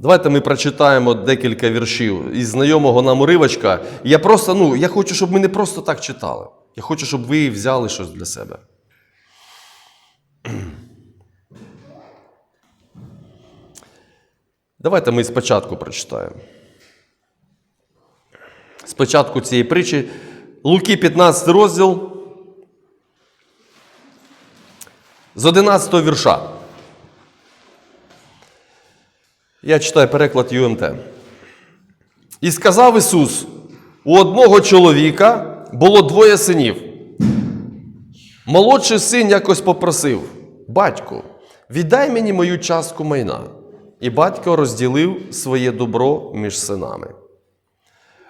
Давайте ми прочитаємо декілька віршів із знайомого нам уривочка. Я просто, ну, я хочу, щоб ми не просто так читали. Я хочу, щоб ви взяли щось для себе. Давайте ми спочатку прочитаємо. Спочатку цієї притчі. Луки 15 розділ. З 11 вірша. Я читаю переклад ЮМТ. І сказав Ісус: у одного чоловіка було двоє синів. Молодший син якось попросив: Батьку, віддай мені мою частку майна. І батько розділив своє добро між синами.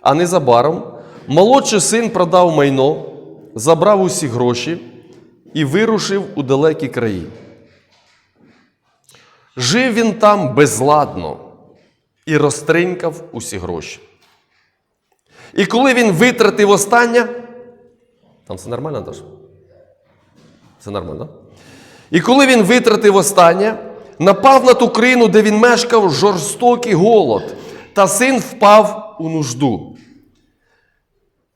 А незабаром молодший син продав майно, забрав усі гроші і вирушив у далекі краї. Жив він там безладно і розтринькав усі гроші. І коли він витратив останнє, там все нормально, Даш? Все нормально? І коли він витратив останнє, напав на ту країну, де він мешкав, жорстокий голод, та син впав у нужду.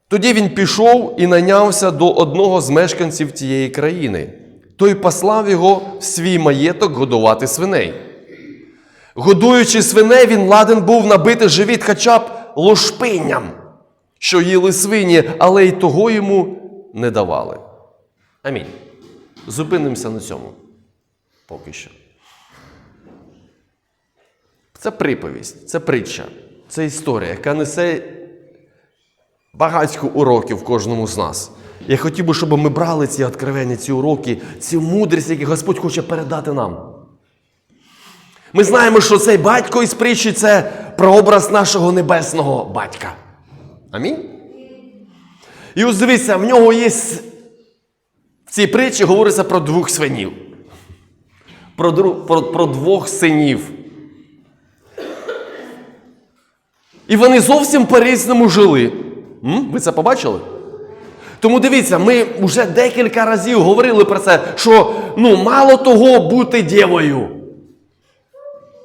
Тоді він пішов і найнявся до одного з мешканців тієї країни. Той послав його в свій маєток годувати свиней. Годуючи свиней, він ладен був набити живіт хоча б лошпинням, що їли свині, але й того йому не давали. Амінь. Зупинимося на цьому. Поки що. Це приповість, це притча, це історія, яка несе багатько уроків кожному з нас. Я хотів би, щоб ми брали ці откровення, ці уроки, цю мудрість, яку Господь хоче передати нам. Ми знаємо, що цей батько із притчі це прообраз нашого небесного батька. Амінь. І ось дивіться, в нього є в цій притчі говориться про двох свинів. Про, про, про двох синів. І вони зовсім по-різному жили. М? Ви це побачили? Тому дивіться, ми вже декілька разів говорили про це, що ну, мало того бути дівою.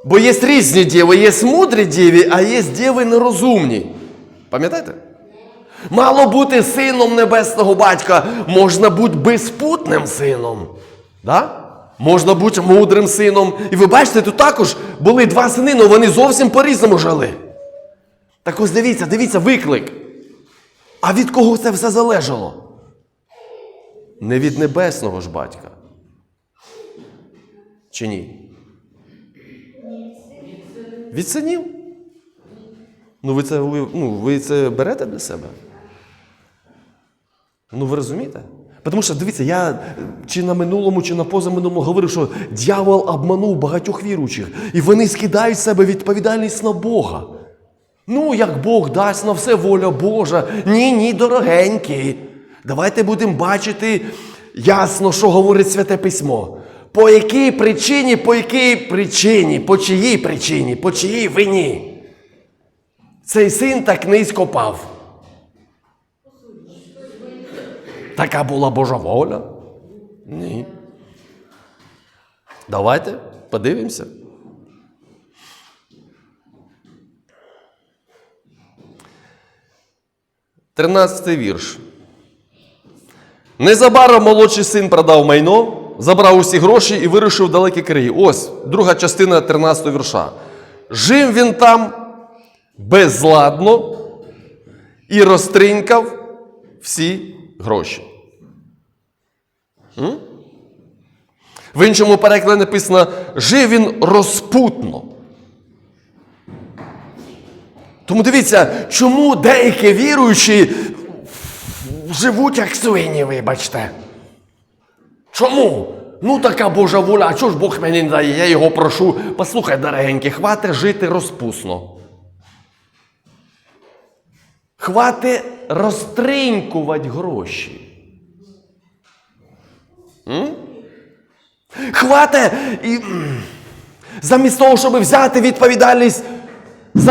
Бо є різні діви, є мудрі діви, а є діви нерозумні. Пам'ятаєте? Мало бути сином небесного батька, можна бути безпутним сином. Да? Можна бути мудрим сином. І ви бачите, тут також були два сини, але вони зовсім по-різному жили. Так ось дивіться, дивіться, виклик. А від кого це все залежало? Не від небесного ж батька. Чи ні? Від синів? Ну, ви це, ну, ви це берете для себе? Ну, ви розумієте? Тому що, дивіться, я чи на минулому, чи на позаминулому говорив, що дьявол обманув багатьох віруючих, і вони скидають з себе відповідальність на Бога. Ну, як Бог дасть на все воля Божа. Ні, ні, дорогенькі. Давайте будемо бачити ясно, що говорить Святе Письмо. По якій причині, по якій причині, по чиїй причині, по чиїй вині. Цей син так низько пав. Така була Божа воля? Ні. Давайте подивимося. Тринадцятий вірш. Незабаром молодший син продав майно, забрав усі гроші і вирушив в далекі краї. Ось друга частина 13 вірша. Жив він там безладно і розтринькав всі гроші. М? В іншому перекладі написано: жив він розпутно. Тому дивіться, чому деякі віруючі живуть як свині, вибачте. Чому? Ну така Божа воля, а чого ж Бог мені не дає? Я його прошу. Послухай, дорогенький, хвати жити розпусно. Хвати розтринькувати гроші. М? Хвате і замість того, щоб взяти відповідальність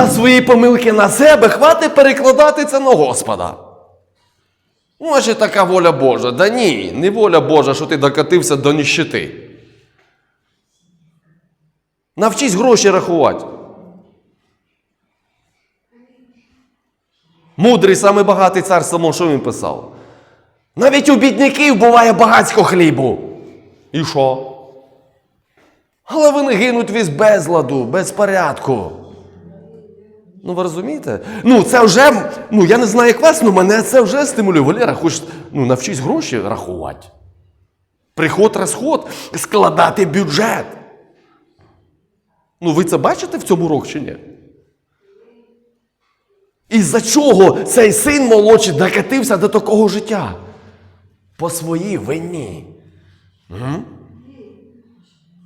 за свої помилки на себе, хватить перекладати це на Господа. Ну а ще така воля Божа. Да ні, не воля Божа, що ти докатився до ніщити. Навчись гроші рахувати. Мудрий, самий багатий цар Соломон, що він писав? Навіть у бідників буває багатсько хлібу. І що? Але вони гинуть від безладу, без порядку. Ну, ви розумієте? Ну, це вже, ну я не знаю, як вас, але мене це вже стимулює. Валера, хоч ну, навчись гроші рахувати. Приход, розход, складати бюджет. Ну, ви це бачите в цьому урок чи ні? Із-за чого цей син молодший докатився до такого життя? По своїй вині. М?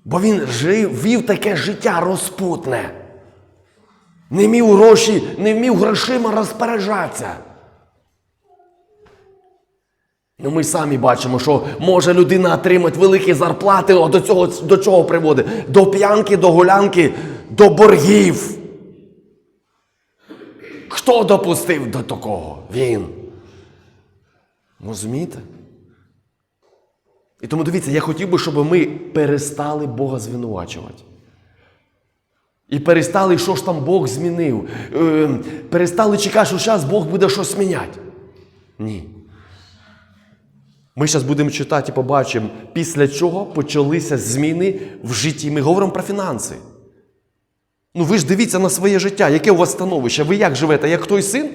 Бо він жив, вів таке життя розпутне. Не вмів гроші, не вмів грошима розпоряджатися. Ну, ми самі бачимо, що може людина отримати великі зарплати, а до цього до чого приводить? До п'янки, до гулянки, до боргів. Хто допустив до такого? Він. Розумієте? І тому дивіться, я хотів би, щоб ми перестали Бога звинувачувати. І перестали, що ж там Бог змінив. Е, перестали чекати, що зараз Бог буде щось міняти. Ні. Ми зараз будемо читати і побачимо, після чого почалися зміни в житті. Ми говоримо про фінанси. Ну ви ж дивіться на своє життя, яке у вас становище. Ви як живете? Як той син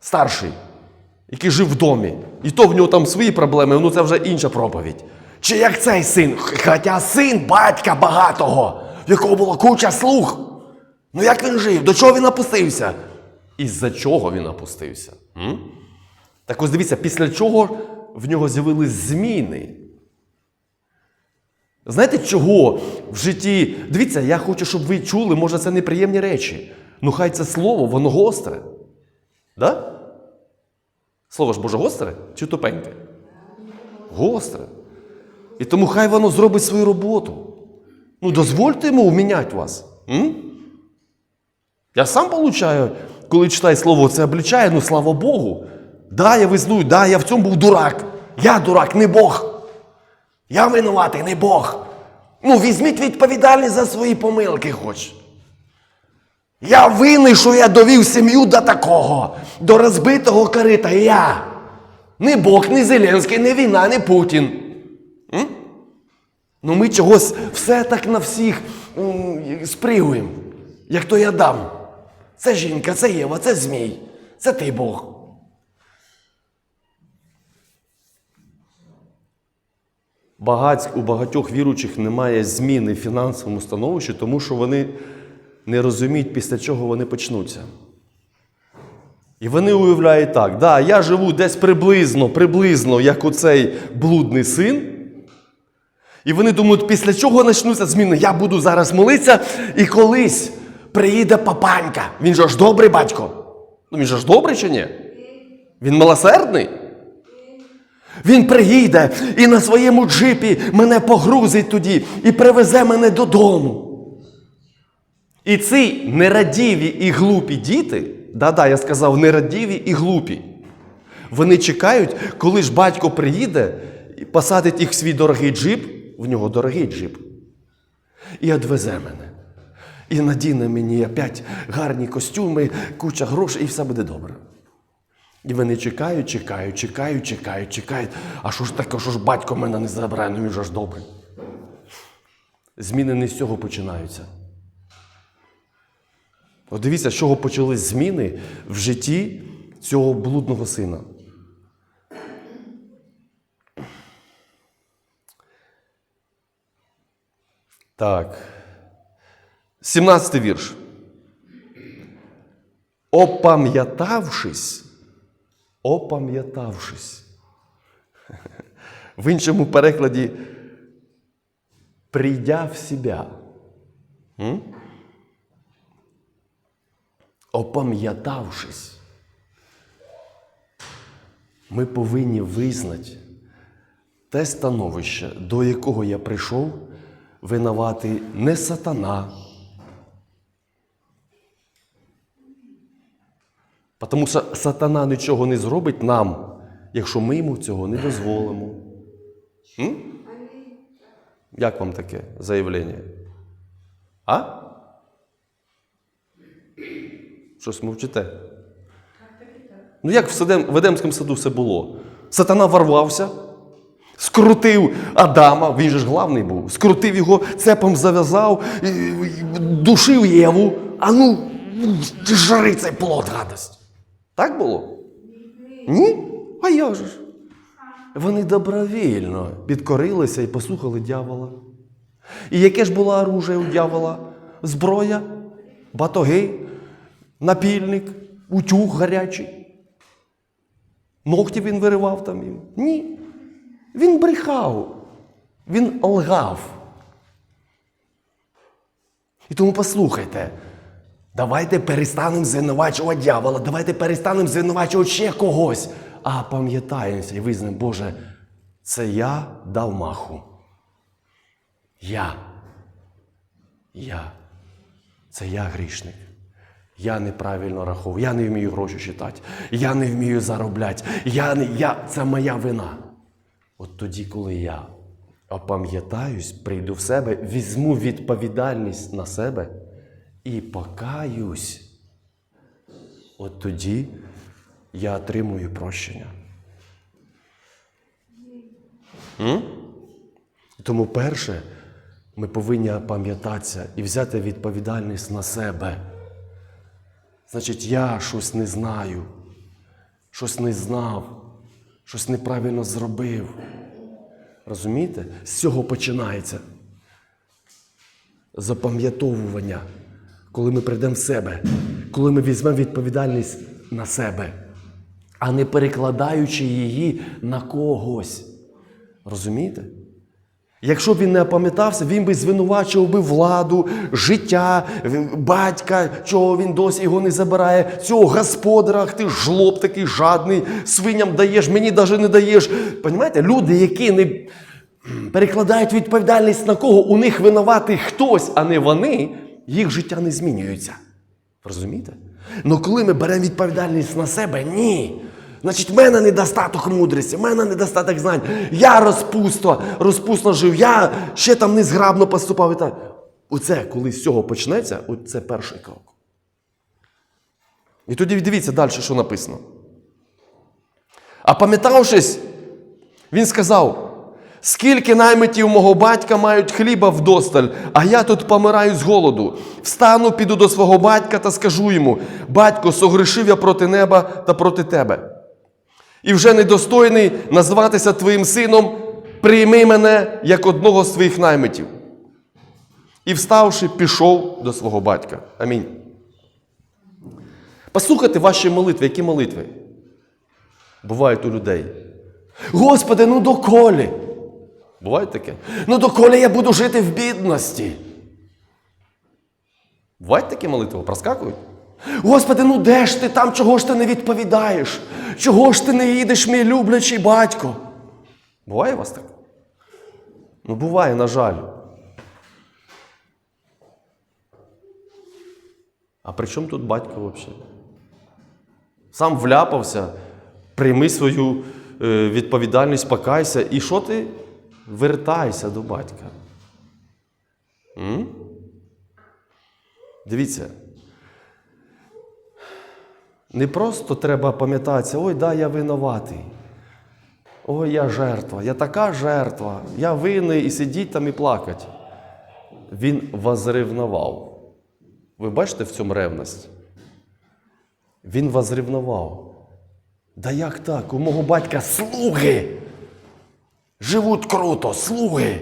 старший, який жив в домі. І то в нього там свої проблеми, ну це вже інша проповідь. Чи як цей син? Хоча син батька багатого, в якого була куча слуг. Ну як він жив? До чого він опустився? Із-за чого він опустився? М? Так ось дивіться, після чого в нього з'явились зміни. Знаєте, чого в житті? Дивіться, я хочу, щоб ви чули, може, це неприємні речі. Ну хай це слово, воно гостре. Да? Слово ж Боже гостре чи тупеньке? Гостре. І тому хай воно зробить свою роботу. Ну, дозвольте йому вміняти вас. М? Я сам получаю, коли читаю слово, це облічає, ну слава Богу. Да, я визнаю, да, я в цьому був дурак. Я дурак, не Бог. Я винуватий, не Бог. Ну, візьміть відповідальність за свої помилки хоч. Я винний, що я довів сім'ю до такого, до розбитого корита. Я. Не Бог, не Зеленський, не війна, не Путін. М? Ну ми чогось все так на всіх спригуємо, як той Адам. Це жінка, це Єва, це Змій, це ти Бог. Багаць, у багатьох віруючих немає зміни в фінансовому становищі, тому що вони не розуміють, після чого вони почнуться. І вони уявляють так: да, я живу десь приблизно, приблизно, як оцей блудний син. І вони думають, після чого почнуться зміни? Я буду зараз молитися, і колись приїде папанька. Він же ж добрий батько. Ну він же ж добрий чи ні? Він милосердний. Він приїде і на своєму джипі мене погрузить тоді і привезе мене додому. І ці нерадіві і глупі діти, да-да, я сказав, нерадіві і глупі, вони чекають, коли ж батько приїде посадить їх в свій дорогий джип, в нього дорогий джип, і відвезе мене. І надіне мені опять гарні костюми, куча грошей, і все буде добре. І вони чекають, чекають, чекають, чекають, чекають. А що ж таке, що ж батько мене не забирає, ну він же ж добрий. Зміни не з цього починаються. От дивіться, з чого почались зміни в житті цього блудного сина. Так. 17 вірш. Опам'ятавшись, опам'ятавшись. В іншому перекладі прийдя в себя. М? Опам'ятавшись. Ми повинні визнати те становище, до якого я прийшов, винувати не сатана. Тому що сатана нічого не зробить нам, якщо ми йому цього не дозволимо. М? Як вам таке заявлення? А? Щось мовчите? Ну як в Едемському саду все було? Сатана ворвався, скрутив Адама, він же ж главний був, скрутив його, цепом зав'язав, душив Єву. А ну, жри цей плод, гадость. Так було? Ні? А я ж. Вони добровільно підкорилися і послухали дьявола. І яке ж було оружие у дьявола? Зброя, батоги, напільник, утюг гарячий. Ногті він виривав там їм. Ні. Він брехав. Він лгав. І тому послухайте. Давайте перестанемо звинувачувати дьявола, давайте перестанемо звинувачувати ще когось. А пам'ятаємося і визнаємо, Боже, це я дав маху. Я. Я. Це я грішник. Я неправильно рахував, я не вмію гроші читати, я не вмію заробляти. Я я, це моя вина. От тоді, коли я опам'ятаюсь, прийду в себе, візьму відповідальність на себе і покаюсь, от тоді я отримую прощення. М? Тому перше, ми повинні пам'ятатися і взяти відповідальність на себе. Значить, я щось не знаю, щось не знав, щось неправильно зробив. Розумієте? З цього починається запам'ятовування, коли ми прийдемо в себе, коли ми візьмемо відповідальність на себе, а не перекладаючи її на когось. Розумієте? Якщо б він не опам'ятався, він би звинувачував би владу, життя, батька, чого він досі його не забирає, цього господаря, ти жлоб такий жадний, свиням даєш, мені навіть не даєш. Понімаєте, люди, які не перекладають відповідальність на кого, у них винуватий хтось, а не вони, їх життя не змінюється. Розумієте? Ну коли ми беремо відповідальність на себе, ні. Значить, в мене недостаток мудрості, в мене недостаток знань. Я розпусто, розпусно жив, я ще там незграбно поступав і так. Оце, коли з цього почнеться, оце перший крок. І тоді дивіться далі, що написано. А пам'ятавшись, він сказав: скільки наймитів мого батька мають хліба вдосталь, а я тут помираю з голоду. Встану, піду до свого батька та скажу йому: батько, согрешив я проти неба та проти тебе. І вже недостойний називатися твоїм сином, прийми мене як одного з твоїх наймитів. І вставши, пішов до свого батька. Амінь. Послухайте ваші молитви, які молитви бувають у людей. Господи, ну доколі? Буває таке? Ну доколі я буду жити в бідності. Бувають такі молитви, проскакують? Господи, ну де ж ти там, чого ж ти не відповідаєш? Чого ж ти не їдеш, мій люблячий батько? Буває у вас так? Ну, буває, на жаль. А при чому тут батько взагалі? Сам вляпався, прийми свою е, відповідальність, покайся. І що ти? Вертайся до батька. М? Дивіться. Не просто треба пам'ятатися, ой, да, я винуватий. Ой, я жертва, я така жертва, я винний і сидіть там і плакати. Він возревнував. Ви бачите в цьому ревність? Він возревнував. Да як так? У мого батька слуги. Живуть круто, слуги.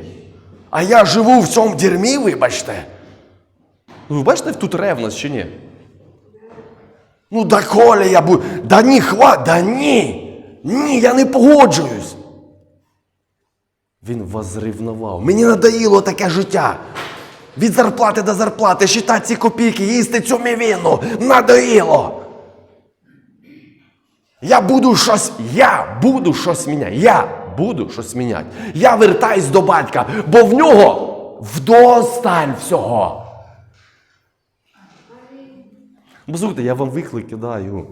А я живу в цьому дерьмі, вибачте. Ну, ви бачите тут ревність чи ні? Ну, да коля я буду. Да ні, хват, да ні. Ні, я не погоджуюсь. Він возрівнував. Мені надоїло таке життя. Від зарплати до зарплати, считати ці копійки, їсти цю мівіну. Надоїло. Я буду щось, я буду щось міняти. Я буду щось міняти. Я вертаюсь до батька, бо в нього вдосталь всього. Бо я вам виклик кидаю.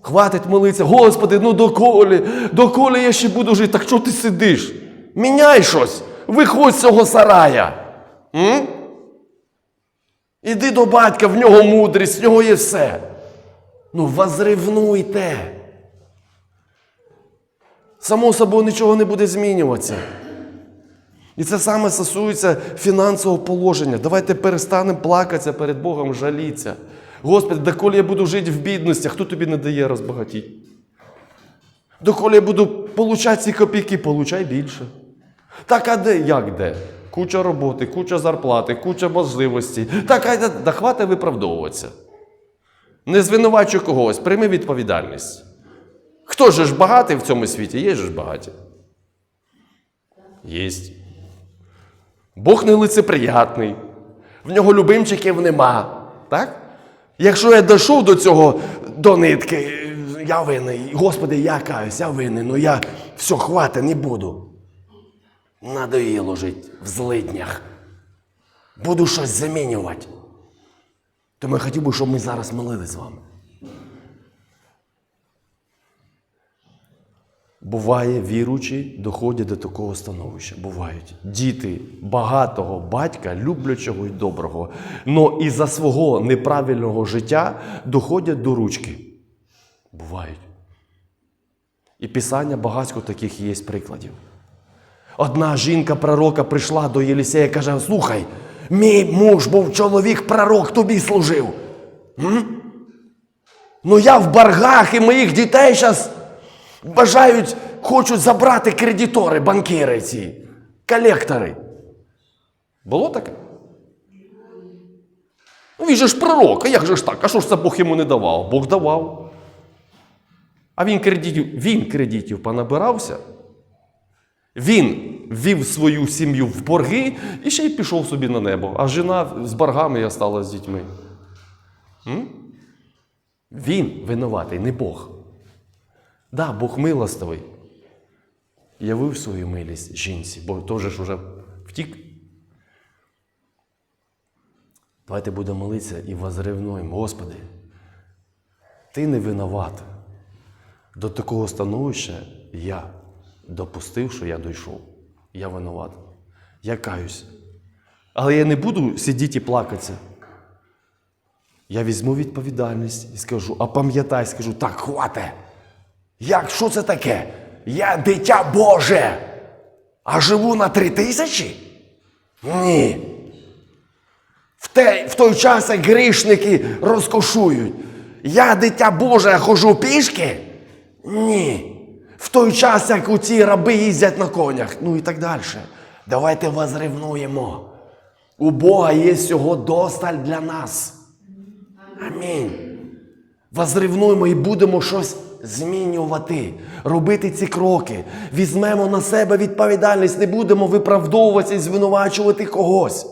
Хватить молитися, Господи, ну доколі, доколі я ще буду жити, так що ти сидиш? Міняй щось, виходь з цього сарая. М? Іди до батька, в нього мудрість, в нього є все. Ну, возревнуйте. Само собою нічого не буде змінюватися. І це саме стосується фінансового положення. Давайте перестанемо плакатися перед Богом, жалітися. Господи, доколи я буду жити в бідності, хто тобі не дає розбагатіти? Доколи я буду получати ці копійки, получай більше. Так, а де? Як де? Куча роботи, куча зарплати, куча можливостей. Так, а де? Да хватить виправдовуватися. Не звинувачуй когось, прийми відповідальність. Хто ж багатий в цьому світі? Є ж багаті. Єсть. Бог не лицеприятний. В нього любимчиків нема. Так? Якщо я дійшов до цього до нитки, я винний. Господи, я каюсь, я винний, ну я все, хвати, не буду. Надоїло жити в злиднях. Буду щось замінювати. Тому я хотів би, щоб ми зараз молились з вами. Буває, віруючі доходять до такого становища. Бувають діти багатого батька, люблячого і доброго, но із-за свого неправильного життя доходять до ручки. Бувають. І писання багатько таких є прикладів. Одна жінка пророка прийшла до Єлісея і каже: Слухай, мій муж був чоловік пророк, тобі служив. М? Ну я в боргах і моїх дітей зараз бажають, хочуть забрати кредитори, банкіри ці, колектори. Було таке? Ну, він же ж пророк, а як же ж так? А що ж це Бог йому не давав? Бог давав. А він кредитів, він кредитів понабирався. Він ввів свою сім'ю в борги і ще й пішов собі на небо. А жена з боргами і осталась з дітьми. М? Він винуватий, не Бог. Да, Бог милостивий. Явив свою милість жінці, бо теж ж уже втік. Давайте будемо молитися і возревнуємо. Господи, Ти не винуват. До такого становища я допустив, що я дійшов. Я винуват. Я каюсь. Але я не буду сидіти і плакатися. Я візьму відповідальність і скажу, а пам'ятай, скажу, так, хвате. Як що це таке? Я дитя Боже, а живу на три тисячі? Ні. В, те, в той час, як грішники розкошують. Я дитя Боже, а хожу пішки? Ні. В той час, як у ці раби їздять на конях, ну і так далі. Давайте возревнуємо. У Бога є всього досталь для нас. Амінь. Возревнуємо і будемо щось змінювати, робити ці кроки. Візьмемо на себе відповідальність, не будемо виправдовуватися і звинувачувати когось.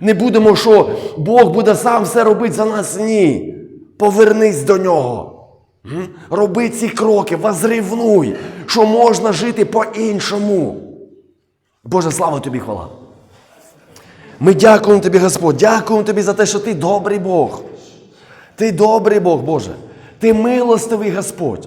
Не будемо, що Бог буде сам все робити за нас. Ні. Повернись до нього. Роби ці кроки, возревнуй, що можна жити по-іншому. Боже, слава тобі, хвала. Ми дякуємо тобі, Господь, дякуємо тобі за те, що ти добрий Бог. Ти добрий Бог, Боже. Ти милостивий Господь.